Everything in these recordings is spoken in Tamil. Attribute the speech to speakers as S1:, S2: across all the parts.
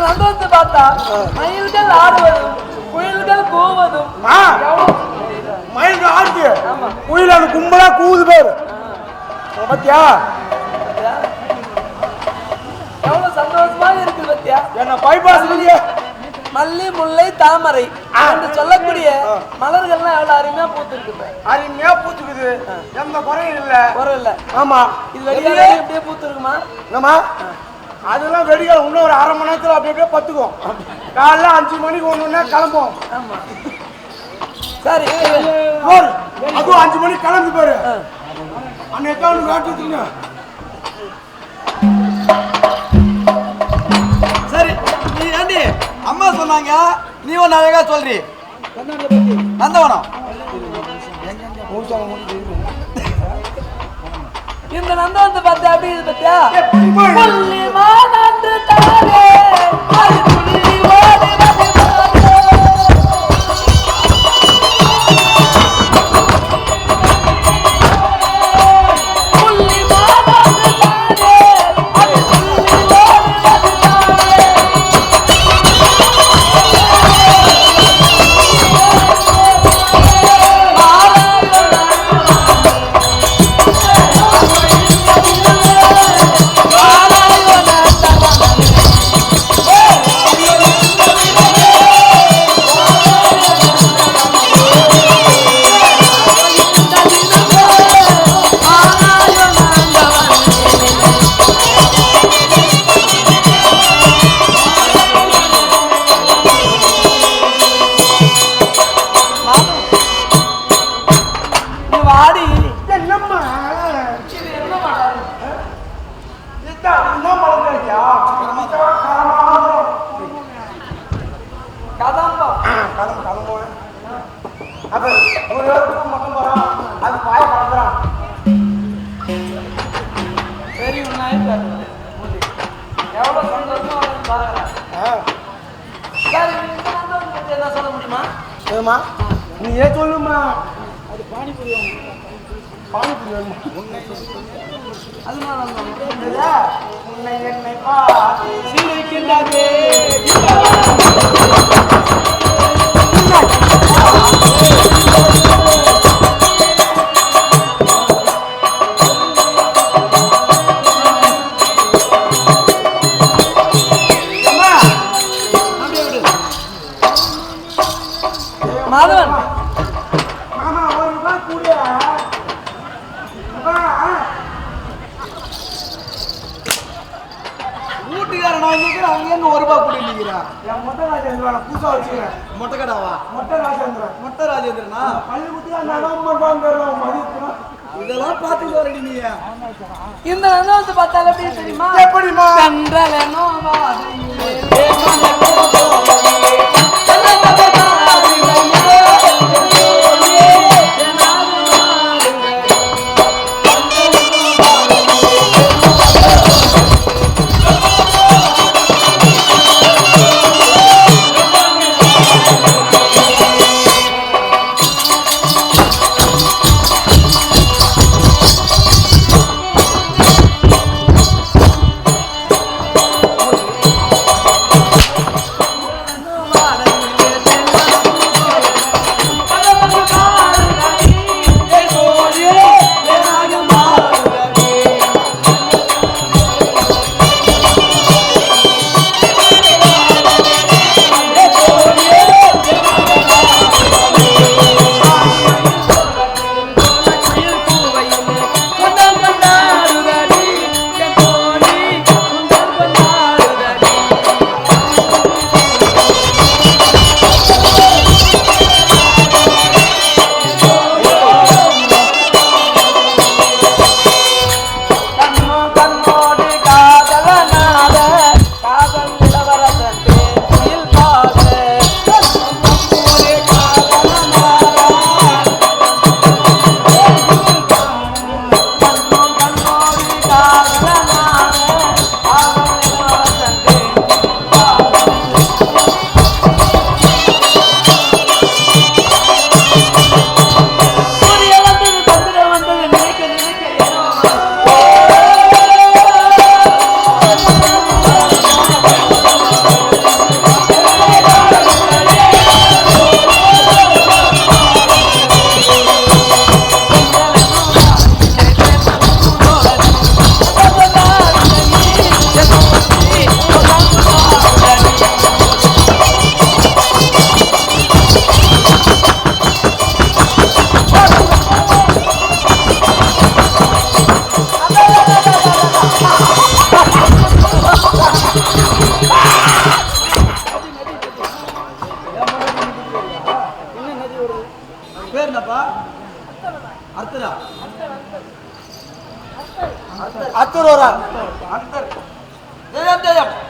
S1: நந்தவத்தை பார்த்தா மயில்கள் ஆடுவதும் குயில்கள் கூவதும்
S2: ஆ
S1: எவ்வளவு
S2: மயில் ஆடுது.
S1: ஆமா.
S2: குயில் அந்த கும்பலா கூவுது பேர். பாத்தியா?
S1: எவ்வளவு சந்தோஷமாக இருக்கு பத்தியா?
S2: என்ன பைபாஸ் இல்லையே?
S1: மல்லி முல்லை தாமரை என்று சொல்லக்கூடிய மலர்கள்லாம் எவ்வளவு அருமையா பூத்திருக்கு
S2: அருமையா பூத்துக்குது. எந்த குறையும் இல்ல.
S1: இல்ல.
S2: ஆமா.
S1: இது வெளியே இப்படியே பூத்திருக்குமா?
S2: என்னம்மா? அதெல்லாம் வெடிகள் இன்னும் ஒரு அரை மணி நேரத்தில் அப்படி அப்படியே பத்துக்கும் காலைல அஞ்சு மணிக்கு ஒன்று கிளம்பும்
S1: ஆமா. சரி
S2: போர். அதுவும் அஞ்சு மணிக்கு கிளம்பி பாரு. அன்னைக்கு அவனு காட்டுறதுங்க
S3: சரி நீ ஏண்டி? அம்மா சொன்னாங்க நீ ஒன்று அழகா சொல்றி. நந்தவனம்.
S1: இந்த நந்தவத்தை பார்த்தா அப்படி இது பத்தியா
S2: எப்படி
S1: வேணுமா நீ
S2: ஏன் சொல்லுமா அது பானிபூரி பானிபூரி வேணுமா
S1: அதுதான் நந்தவனம்.
S2: இல்லையா? உன்னை என்னை பார்த்து
S1: சிரிக்கின்றது.
S2: ஒரு ரூபாய்
S3: கூட இல்லைங்கிறா
S2: என் மொட்டை ராஜேந்திரன் வச்சுக்கிறேன்.
S3: மொட்டை கடாவா?
S2: மொட்டை ராஜேந்திரன்.
S3: மொட்டை ராஜேந்திரனா? இதெல்லாம் பார்த்துட்டு வரடி நீ.
S1: இந்த நந்தவனத்தை பார்த்தாலே எப்படி தெரியுமா?
S2: எப்படிமா
S1: கன்றலனோ வாதையிலே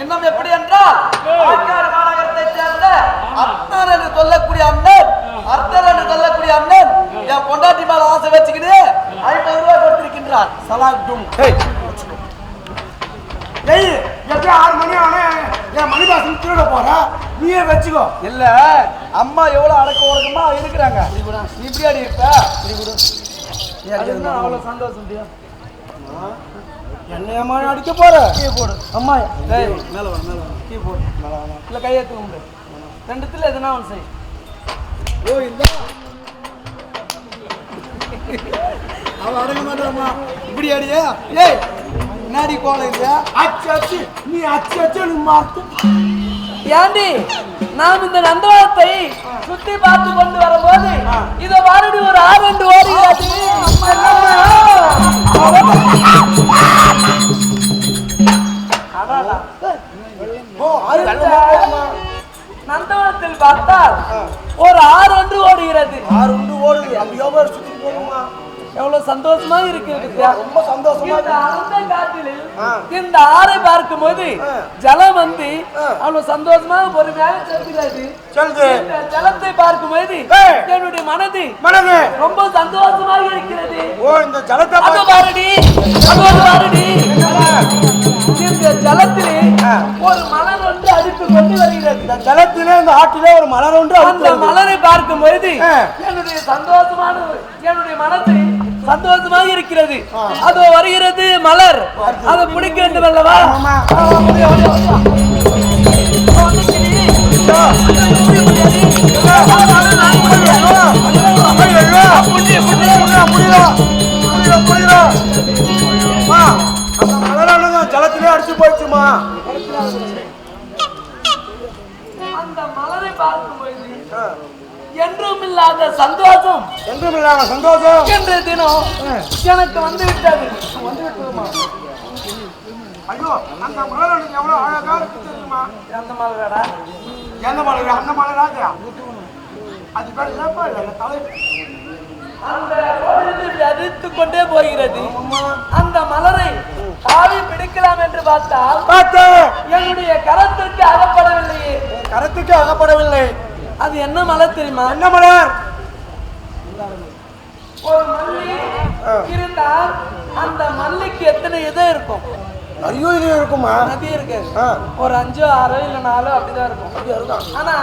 S3: இன்னும் எப்படி என்றால் ஆற்காடு மாநகரத்தைச் சேர்ந்த அர்த்தர் என்று சொல்லக்கூடிய அண்ணன் அர்த்தர் என்று சொல்லக்கூடிய அண்ணன் என் பொண்டாட்டி மேல ஆசை வச்சுக்கிட்டு ஐம்பது ரூபாய் கொடுத்திருக்கின்றார். சலாக் டும்
S2: ஏய் எப்படியும் ஆறு மணி ஆனே என் மணிபாசன் திருட போற? நீயே வச்சுக்கோ.
S3: இல்ல அம்மா எவ்வளவு அடக்க ஒடுக்கமா இருக்கிறாங்க. இப்படி இருப்ப?
S1: அவ்வளவு சந்தோஷம்
S2: என்னைய மாதிரி அடிக்க போற?
S1: கீ போடு.
S2: அம்மா
S1: டேய்
S3: மேல வா மேல வா.
S1: கீ போடு. இல்ல கையெழுத்து கும்பிடு. ரெண்டுத்துல எதுனா ஒன்று செய்.
S3: ஓ இந்த. அவ அடங்க மாட்டாமா இப்படி அடியா? ஏய் என்னடி கோலம் இல்லையா
S2: அச்சு அச்சு. நீ அச்சு அச்சு நீ மாத்து.
S1: ஏண்டி? நாம் இந்த நந்தவனத்தை சுத்தி பார்த்து கொண்டு வரும்போது இத மறுபடி ஒரு ஆறு ரெண்டு ஓடுகிறது அடாடா.
S2: ஓ ஆறு
S1: இந்த
S2: போகுமா
S1: நந்தவனத்தில் பார்த்தால் ஒரு ஆறு ஒன்று ஓடுகிறது.
S2: ஆறு உண்டு ஓடுது. எவ்வளோ சுத்தி போகுமா?
S1: எவ்வளவு சந்தோஷமா இருக்கு.
S2: ரொம்ப சந்தோஷமா
S1: இந்த காட்டில் ஆறை பார்க்கும்போது
S2: ஆ.
S1: ஜலம் வந்து. அவ்வளவு சந்தோஷமாக பொறுமையாக செல்கிறது இந்த ஜலத்தை பார்க்கும்போது
S2: ஏய்.
S1: என்னுடைய மனது
S2: மனது
S1: ரொம்ப சந்தோஷமாக இருக்கிறது
S2: ஓ இந்த ஜலத்தை
S1: அது பாருடி அது பாருடி இந்த ஜலத்திலே. ஒரு மலர் ஒன்று அடித்து கொண்டு வருகிறது
S2: இந்த ஜலத்திலே இந்த ஆற்றிலே ஒரு மலர் ஒன்று
S1: அந்த. மலரை பார்க்கும் பொழுது. என்னுடைய சந்தோஷமான என்னுடைய மனசு சந்தோஷமாக இருக்கிறது. அதோ வருகிறது மலர். அதை பிடிக்க வேண்டும் அல்லவா?
S2: ஜலத்திலே அடிச்சு போயிடுச்சுமா
S1: அந்த மலரை பார்க்கும் பொழுது என்றும் இல்லாத சந்தோஷம்.
S2: என்றும் இல்லாம சந்தோஷம்.
S1: என்ற தினம் எனக்கு வந்து விட்டது
S2: வந்து விட்டுருமா ஐயோ அந்த மலரானது எவ்வளவு அழகா இருக்கு தெரியுமா?
S1: எந்த மலரடா?
S2: எந்த மலர்? அந்த மலராஜா அது பேர் இழப்பா இல்லை தலை.
S1: அந்த பொழுது விதைத்துக் கொண்டே போகிறது. அந்த மலரை தாவி பிடிக்கலாம் என்று பார்த்தால் என்னுடைய கரத்திற்கு அகப்படவில்லையே.
S2: கரத்துக்கு அகப்படவில்லை.
S1: அது என்ன மலர் தெரியுமா?
S2: என்ன மலர்?
S1: ஒரு மல்லி. இருந்தால் அந்த மல்லிக்கு எத்தனை இதழ் இருக்கும்?
S2: ஐயோ இது இருக்குமா?
S1: நிறைய இருக்கு. ஒரு அஞ்சோ ஆறோ இல்ல நாலோ அப்படிதான் இருக்கும். ஆனா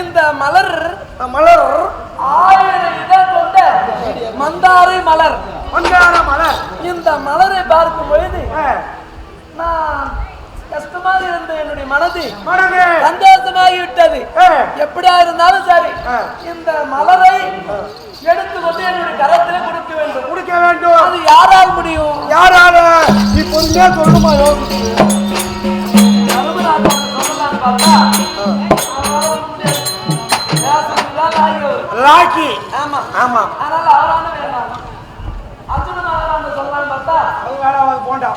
S1: இந்த மலர்
S2: மலர்.
S1: ஆயிரம் இதழ் கொண்ட மந்தாரை மலர்.
S2: மந்தார மலர்.
S1: இந்த மலரை பார்க்கும் பொழுது நான் கஷ்டமாக இருந்த என்னுடைய மனது சந்தோஷமாகி விட்டது எப்படியா இருந்தாலும் சரி. இந்த மலரை எடுத்து கொண்டு என்னுடைய கரத்திலே கொடுக்க வேண்டும்.
S2: குடிக்க வேண்டும்.
S1: அது யாரால் முடியும்?
S2: யாரால? நீ பொறுமையா சொல்லுமா. லாக்கி
S1: ஆமா.
S2: ஆமா.
S1: அதனால அவரான வேண்டாம். அர்ஜுன மகாராஜா சொல்லலாம்னு பார்த்தா
S2: அது வேணாம் அது போண்டா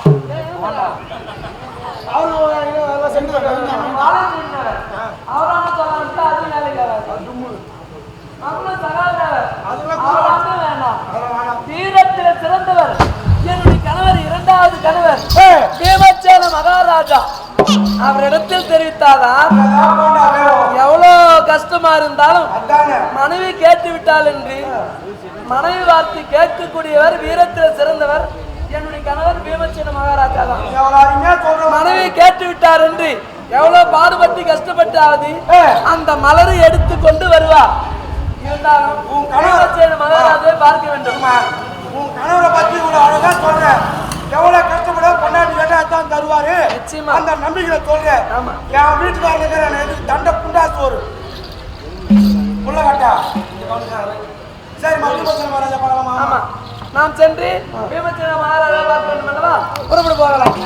S1: வீரத்தில் சிறந்தவர் என்னுடைய கணவர் இரண்டாவது கணவர்
S2: ஏய்.
S1: பீமச்சேன மகாராஜா அவரிடத்தில் தெரிவித்தாதான் எவ்வளவு கஷ்டமா இருந்தாலும் மனைவி கேட்டு விட்டால் என்று மனைவி வார்த்தை கேட்கக்கூடியவர் வீரத்தில் சிறந்தவர் என்னுடைய கணவர் பீமச்சேன மகாராஜா தான். மனைவி கேட்டு விட்டார் என்று எவ்வளவு பாடுபட்டு கஷ்டப்பட்டாவது. அந்த மலரை எடுத்து கொண்டு வருவா. இருந்தாலும்
S2: உன் கணவர்
S1: பீமச்சேன மகாராஜாவை பார்க்க வேண்டும்.
S2: உன் கணவரை பத்தி இவ்வளவு அழகா சொல்ற. எவ்வளவு கஷ்டப்பட பொண்டாட்டி கேட்டா தான் தருவாரு. அந்த நம்பிக்கையில சொல்றேன். என் வீட்டுக்காரனுக்கு நான் எதுக்கு தண்டை புண்டா சோறு உள்ள கட்டா சரி மறுபடியும் மகாராஜா பார்க்கலாமா?
S1: ஆமா. நாம் சென்று பீமச்சேன மகாராஜா புறப்பட்டு போகலாம்.